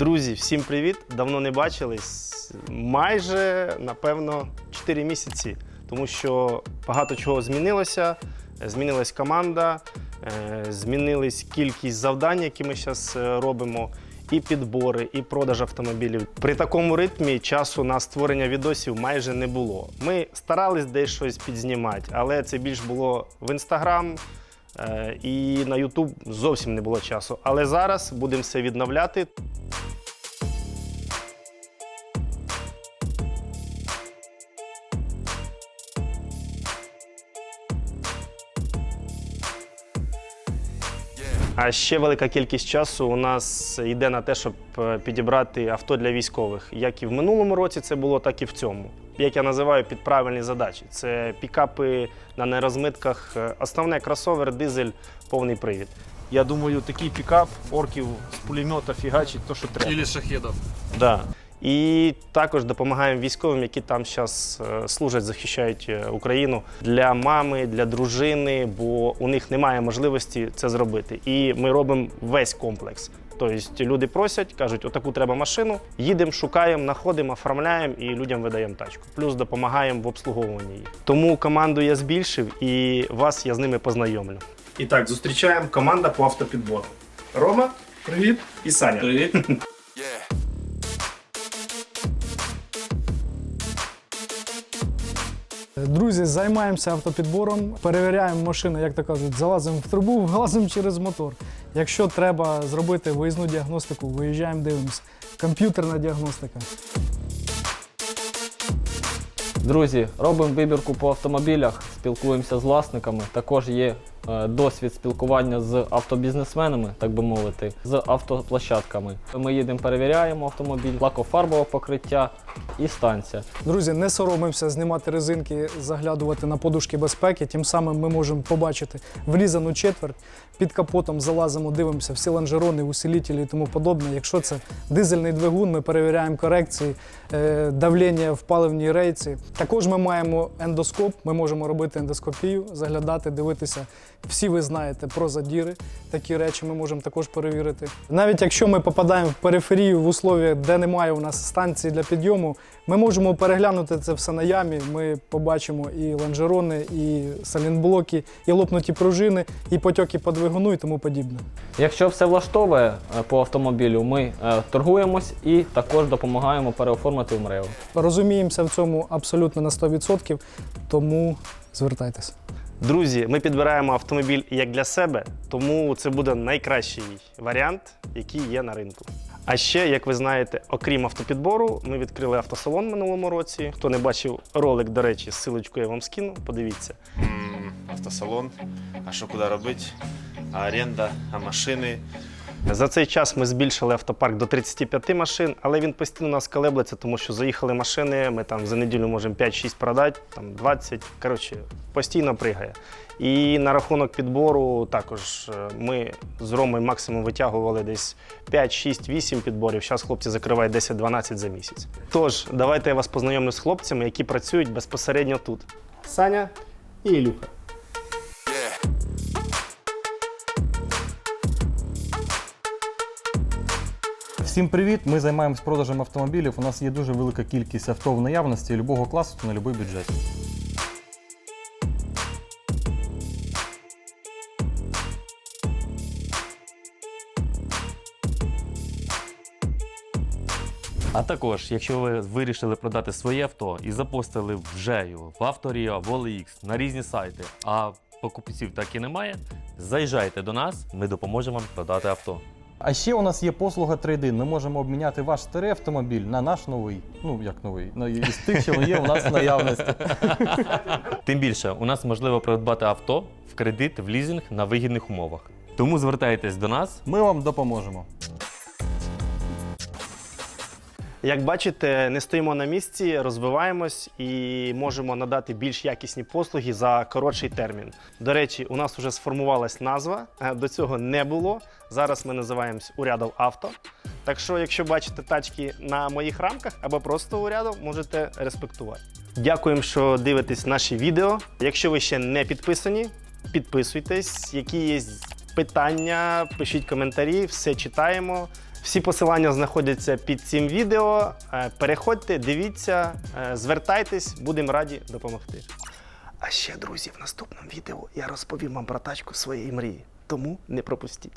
Друзі, всім привіт! Давно не бачились. Майже, напевно, 4 місяці, тому що багато чого змінилося. Змінилась команда, е, змінилась кількість завдань, які ми зараз робимо, і підбори, і продаж автомобілів. При такому ритмі часу на створення відосів майже не було. Ми старались десь щось підзнімати, але це більш було в інстаграм. Е, І на YouTube зовсім не було часу. Але зараз будемо все відновляти. А ще велика кількість часу у нас йде на те, щоб е, підібрати авто для військових. Як і в минулому році це було, так і в цьому. Як я називаю під правильні задачі. Це пікапи на нерозмитках, е, основне кросовер, дизель, повний привід. Я думаю, такий пікап орків з пулемета фігачить то, що треба. Или шахедов. Да. І також допомагаємо військовим, які там зараз служать, захищають е, Україну для мами, для дружини, бо у них немає можливості це зробити. І ми робимо весь комплекс. Тобто люди просять, кажуть, отаку треба машину, їдемо, шукаємо, знаходимо, оформляємо і людям видаємо тачку. Плюс допомагаємо в обслуговуванні її. Тому команду я збільшив і вас я з ними познайомлю. І так, зустрічаємо команда по автопідбору. Рома, привіт, і Саня. Привіт. Друзі, займаємося автопідбором, перевіряємо машини, як то кажуть, залазимо в трубу, влазимо через мотор. Якщо треба зробити виїзну діагностику, виїжджаємо, дивимося. Комп'ютерна діагностика. Друзі, робимо вибірку по автомобілях, спілкуємося з власниками. Також є е, досвід спілкування з автобізнесменами, так би мовити, з автоплощадками. Ми їдемо, перевіряємо автомобіль, лакофарбове покриття і станція. Друзі, не соромимося знімати резинки, заглядувати на подушки безпеки. Тим самим ми можемо побачити влізану четверть. Під капотом залазимо, дивимося всі лонжерони, усилителі і тому подобне. Якщо це дизельний двигун, ми перевіряємо корекції, е, давлення в паливній рейці. Також ми маємо ендоскоп, ми можемо робити ендоскопію, заглядати, дивитися. Всі ви знаєте про задіри. Такі речі ми можемо також перевірити. Навіть якщо ми попадаємо в периферію в условіях, де немає у нас станції для підйому, ми можемо переглянути це все на ямі. Ми побачимо і лонжерони, і салінблоки, і лопнуті пружини, і потьоки по двигуну і тому подібне. Якщо все влаштовує е, по автомобілю, ми е, торгуємось і також допомагаємо переоформити в МРЕО. Розуміємося в цьому абсолютно на 100%, тому звертайтеся. Друзі, ми підбираємо автомобіль як для себе, тому це буде найкращий варіант, який є на ринку. А ще, як ви знаєте, окрім автопідбору, ми відкрили автосалон минулому році. Хто не бачив ролик, до речі, ссылочку я вам скину, подивіться. М, Автосалон. А що куди робити? А оренда, а машини. За цей час ми збільшили автопарк до 35 машин, але він постійно у нас колеблеться, тому що заїхали машини, ми там за неділю можемо 5-6 продати, там 20, коротше, постійно пригає. І на рахунок підбору також е, ми з Ромою максимум витягували десь 5, 6, 8 підборів. Зараз хлопці закривають 10-12 за місяць. Тож, давайте я вас познайомлю з хлопцями, які працюють безпосередньо тут. Саня і Ілюха. Всім привіт! Ми займаємось продажем автомобілів. У нас є дуже велика кількість авто в наявності любого класу на будь-який бюджет. А також, якщо ви вирішили продати своє авто і запостили вже його в Авторіо, в OLX, на різні сайти, а покупців так і немає, заїжджайте до нас, ми допоможемо вам продати авто. А ще у нас є послуга трейдин. Ми можемо обміняти ваш старий автомобіль на наш новий. Ну як новий, ну, із тих, що є у нас в наявності. Тим більше, у нас можливо придбати авто в кредит, в лізинг на вигідних умовах. Тому звертайтесь до нас. Ми вам допоможемо. Як бачите, не стоїмо на місці, розвиваємось і можемо надати більш якісні послуги за коротший термін. До речі, у нас вже сформувалась назва, е, до цього не було. Зараз ми називаємось Урядов Авто. Так що, якщо бачите тачки на моїх рамках або просто урядов, можете респектувати. Дякуємо, що дивитесь наші відео. Якщо ви ще не підписані, підписуйтесь. Які є питання, пишіть коментарі, все читаємо. Всі посилання знаходяться під цим відео. Е, Переходьте, дивіться, е, звертайтесь, будемо раді допомогти. А ще, друзі, в наступному відео я розповім вам про тачку своєї мрії. Тому не пропустіть.